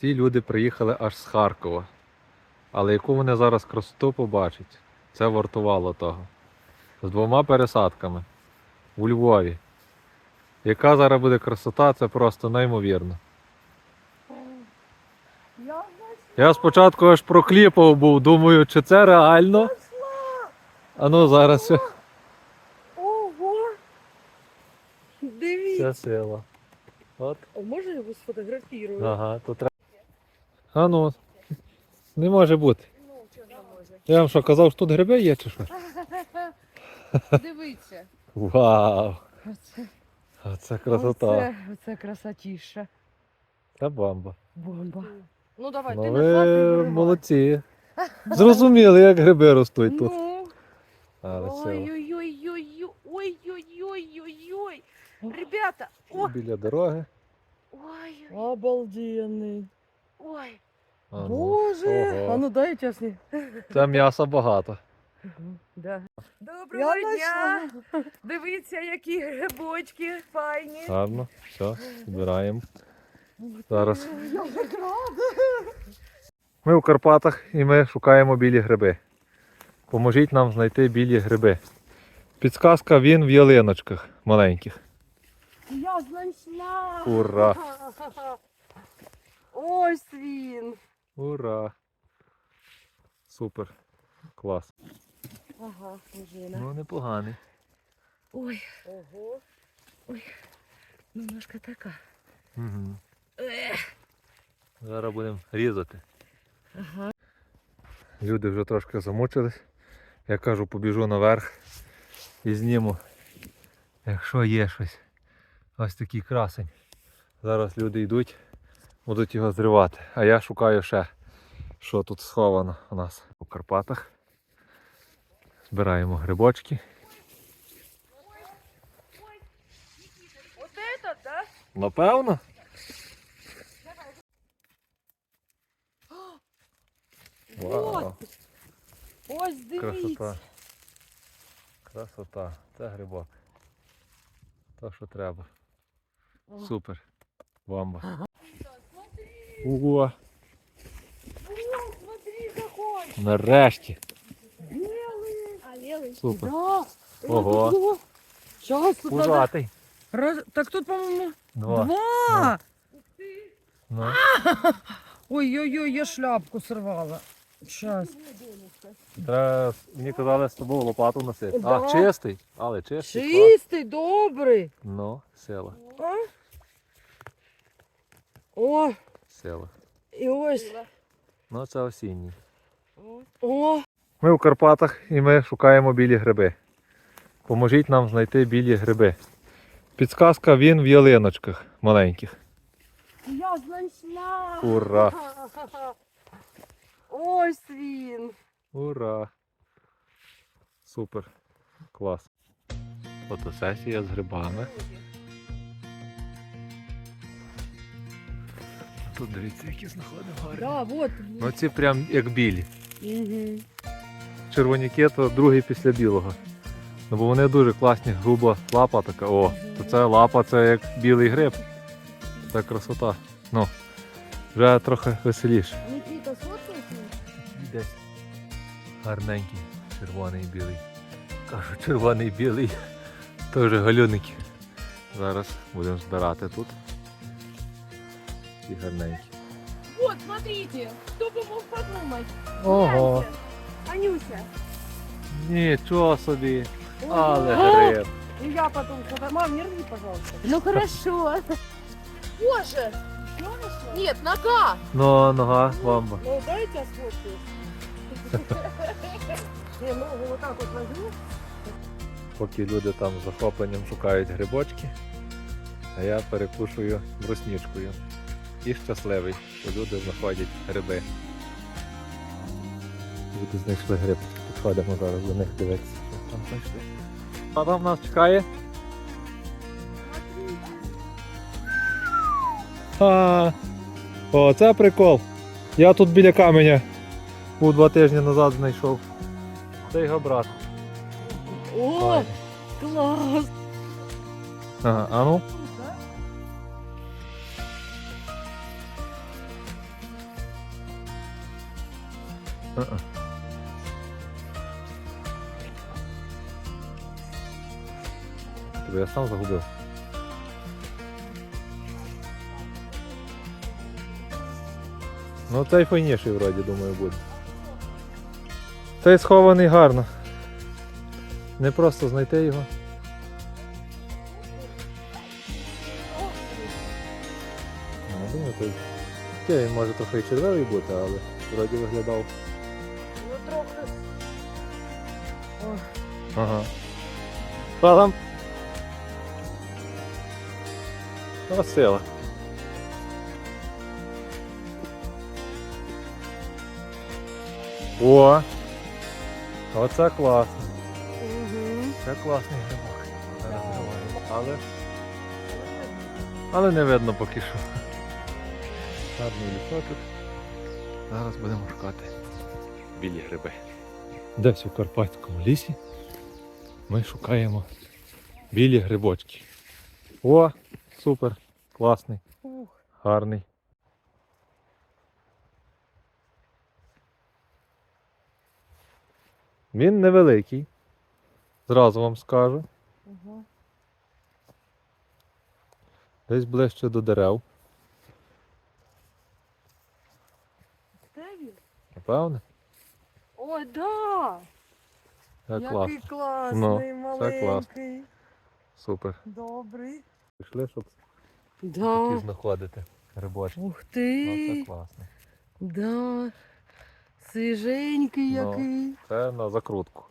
Ці люди приїхали аж з Харкова. Але яку вони зараз красоту побачать, це вартувало того. З двома пересадками у Львові. Яка зараз буде красота, це просто неймовірно. Я спочатку аж прокліпав був, думаю, чи це реально. А ну зараз. Ого! Дивіться. Це сила. От. А Можна його сфотографувати? Ага, то треба. А ну. Не може бути. Ну. Я вам що казав, що тут гриби є чи що? Дивіться. Вау! Оце, Оце красота. Оце, оце красотіша. Це бомба. Бомба. Ну давай, Ну ти ви назад і виривай. молодці. Зрозуміли, як гриби ростуть тут. Ну. Але сила. Ой-ой-ой-ой-ой. Ой-ой-ой-ой-ой. Ребята, о, Біля дороги. ой, Обалденный. ой. А ну, Боже! ого. А ну дай честный. Це м'яса багато. Да. Доброго Я дня! нашла. Дивіться, які грибочки файні. Гарно. Все, збираємо. Зараз. Ми у Карпатах і ми шукаємо білі гриби. Поможіть нам знайти білі гриби. Підсказка він в ялиночках маленьких. Я знайшла. Ура! Ось він. Ура! Супер. Клас. Ага, Жена. Ну непоганий. Ой, Ого. Ой. немножко така. Угу. Ех. Зараз будемо різати. Ага. Люди вже трошки замучились. Я кажу, побіжу наверх і зніму, якщо є щось. Ось такий красень. Зараз люди йдуть, будуть його зривати. А я шукаю ще, що тут сховано у нас у Карпатах. Збираємо грибочки. Вот этот, да? Напевно. Вау, Ось дивіться. красота. Красота. Це грибок. То, що треба. Супер. Бомба. Ого, О, смотри, какой. нарешті. Белый. А, белый. Супер. Да. Ого. Сейчас тут надо... Пужатий. Раз... Так тут, по-моему, Два. два. Ну, Ой-ой-ой, я шляпку сорвала. Сейчас. треба, мені казали з тобою лопату носити. Да. А, чистий. Але чистий. клас. Чистий, добрий. Ну, сила. О, Сила. і ось. Ну, це осінній. О, Ми в Карпатах і ми шукаємо білі гриби. Поможіть нам знайти білі гриби. Підсказка він в ялиночках маленьких. Я знайшла. Ура! Ось він. Ура! Супер. Клас. Фотосесія з грибами. Тут дивіться, які знаходимо гарні. да, вот. Ну ці прям як білі. Угу. Червоняки то другий після білого. Ну бо вони дуже класні, груба лапа така. О, то це лапа, це як білий гриб. Це красота. Ну, вже трохи веселіше. Десь гарненький, червоний білий. Кажу, червоний білий. Вже галюники. Зараз будемо збирати тут. І гарненькі. Вот, смотрите, кто бы мог подумать. Ого! Анюся. Нічого собі! Але гриб! И я потом что-то... Мам, не рви, пожалуйста. Ну хорошо. Боже. Нет, нога. Ну, нога, бомба. Ну, дай я сфоткаю. Не, ну, вот так вот возьму. Поки люди там з захопленням шукають грибочки, а я перекушую бруснічкою. І щасливий, що люди знаходять гриби. Люди знайшли гриб. Підходимо зараз до них дивитися, що там знайшли. А там нас чекає? А, о, це прикол. Я тут біля каменя був два тижні назад знайшов. Це його брат. О, класс. Ага, а ну. А-а. Тебе я сам загубив. Ну цей файніший вроді, думаю, буде. Цей схований гарно. Не просто знайти його. Ну, думаю, той. Хоча він може трохи червивий бути, але вроді виглядав. Трохи. Ой, Ага. Що там? Красиво. О! Оце класно. Угу. Це класний грибок. Зараз говорю. Але, але не видно поки що. Гарний лісочок. Зараз будемо шукати білі гриби. Десь у Карпатському лісі ми шукаємо білі грибочки. О, супер, класний, Ух. гарний. Він невеликий, зразу вам скажу. Угу. Десь ближче до дерев, Де да! Це Який класно. класний, Ну, це маленький. класно. Супер. Добрий. Пішли, щоб такі знаходити рибочки. Ух Ну, ти. це класно. Да. Свіженький Ну. який. Це на закрутку.